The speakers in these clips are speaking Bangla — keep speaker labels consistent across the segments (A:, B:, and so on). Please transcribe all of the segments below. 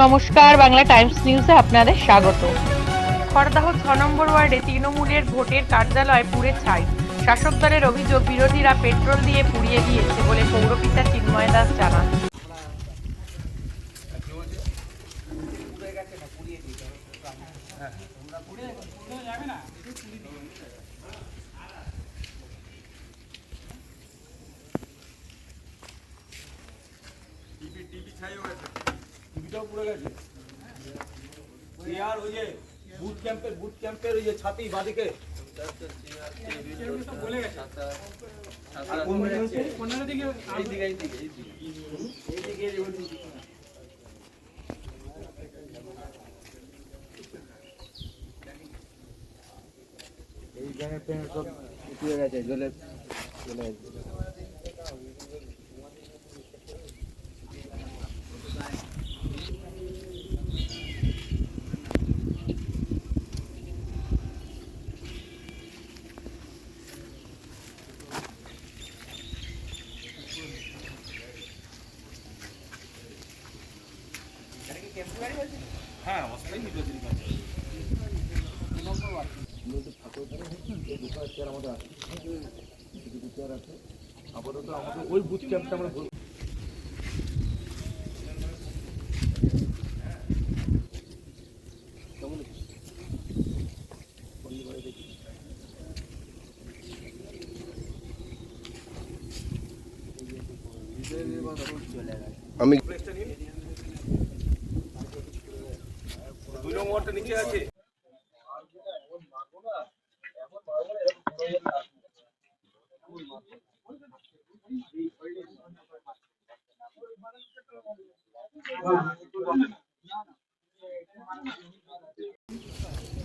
A: নমস্কার বাংলা টাইমস নিউজে আপনাদের স্বাগত। খড়দাহ ছ নম্বর ওয়ার্ডে তৃণমূলের ভোটের কার্যালয় পুড়ে ছাই। শাসক দলের অভিযোগ বিরোধীরা পেট্রোল দিয়ে পুড়িয়ে দিয়েছে বলে পৌরপিতা চিন্ময় দাস জানান।
B: টিভিটাও পুড়ে গেছে চেয়ার ওই যে বুট ক্যাম্পের বুট ক্যাম্পের ওই যে ছাতি বাদিকে আর কোন দিকে হচ্ছে?
C: এই ব্যাঙের ফ্যাঙের সব উঠিয়ে গেছে, জলে চলে গেছে
B: হ্যাঁ অস্থায়ী নির্বাচনী কার্যালয়।
C: আপাতত আমাদের ওই বুথ ক্যাম্পটা আমরা।
D: আমি
B: ওয়ার্ডটা নিচে আছে।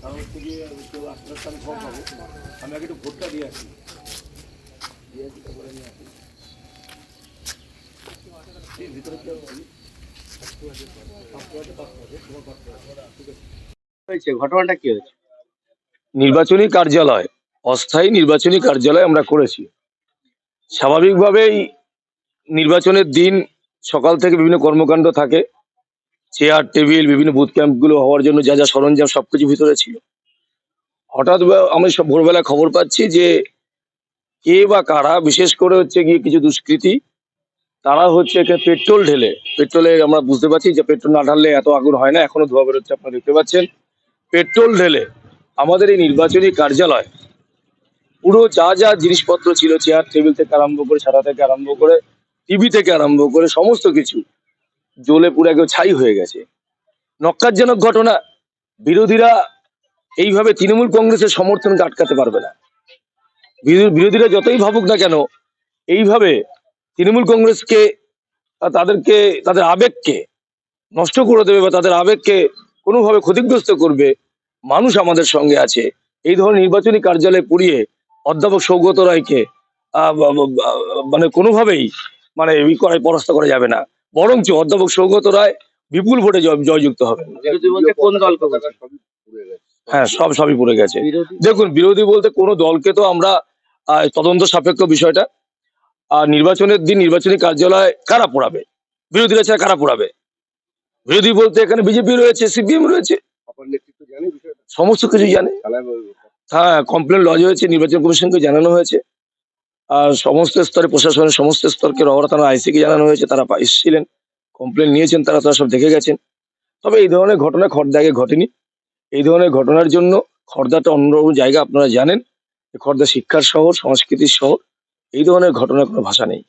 C: কারণ হচ্ছে গিয়ে আস্তে আস্তে আমি কম পাবো আমি আগে একটু ভোটটা দিয়ে আসি দিয়ে আসি তারপরে নিয়ে আসি ভিতরে
D: ঘটনাটা কি হয়েছে?
E: নির্বাচনী কার্যালয়, অস্থায়ী নির্বাচনী কার্যালয় আমরা করেছি। স্বাভাবিকভাবেই নির্বাচনের দিন সকাল থেকে বিভিন্ন কর্মকাণ্ড থাকে। চেয়ার, টেবিল, বিভিন্ন বুথ ক্যাম্পগুলো হওয়ার জন্য যা যা সরঞ্জাম সবকিছু ভিতরে ছিল। হঠাৎ আমি ভোরবেলা খবর পাচ্ছি যে কে বা কারা, বিশেষ করে হচ্ছে গিয়ে কিছু দুষ্কৃতী তারা হচ্ছে এখানে পেট্রোল ঢেলে, পেট্রোলে আমরা বুঝতে পারছি যে পেট্রোল না ঢাললে এত আগুন হয় না, এখনও ধোয়া বেরোচ্ছে, আপনারা দেখতে পাচ্ছেন। পেট্রোল ঢেলে আমাদের এই নির্বাচনী কার্যালয় পুরো যা যা জিনিসপত্র ছিল, চেয়ার, টেবিল থেকে আরম্ভ করে, ছাতা থেকে আরম্ভ করে, টিভি থেকে আরম্ভ করে, সমস্ত কিছু জ্বলে পুরো একদম ছাই হয়ে গেছে। নক্কারজনক ঘটনা, বিরোধীরা এইভাবে তৃণমূল কংগ্রেসের সমর্থনকে আটকাতে পারবে না। বিরো- বিরোধীরা যতই ভাবুক না কেন, এইভাবে তৃণমূল কংগ্রেসকে তাদেরকে তাদের আবেগকে নষ্ট করে দেবে বা তাদের আবেগকে কোনোভাবে ক্ষতিগ্রস্ত করবে মানুষ আমাদের সঙ্গে আছে। এই ধরনের নির্বাচনী কার্যালয়ে পুড়িয়ে অধ্যাপক সৌগত রায়কে মানে কোনোভাবেই মানে ই করায় পরাস্ত করা যাবে না। বরঞ্চ অধ্যাপক সৌগত রায় বিপুল ভোটে জয়যুক্ত হবে
D: কোন
E: হ্যাঁ সব সবই পড়ে গেছে। দেখুন বিরোধী বলতে কোনো দলকে তো আমরা তদন্ত সাপেক্ষ বিষয়টা আর নির্বাচনের দিন নির্বাচনী কার্যালয় কারা পড়াবে? বিরোধীরা ছাড়া কারা পড়াবে? বিরোধী বলতে এখানে বিজেপি রয়েছে, সিপিএম রয়েছে। সমস্ত কিছু জানে। হ্যাঁ কমপ্লেন লজ হয়েছে, নির্বাচন কমিশনকে জানানো হয়েছে। আর সমস্ত স্তরে, প্রশাসনের সমস্ত স্তরকে রহরা থানা আইসিকে জানানো হয়েছে, তারা এসেছিলেন কমপ্লেন নিয়েছেন, তারা তারা সব দেখে গেছেন। তবে এই ধরনের ঘটনা খর্দা আগে ঘটেনি। এই ধরনের ঘটনার জন্য খর্দাটা অন্যরকম জায়গা আপনারা জানেন। খর্দা শিক্ষার শহর, সংস্কৃতির শহর। এই ধরনের ঘটনার কোনো ভাষা নেই।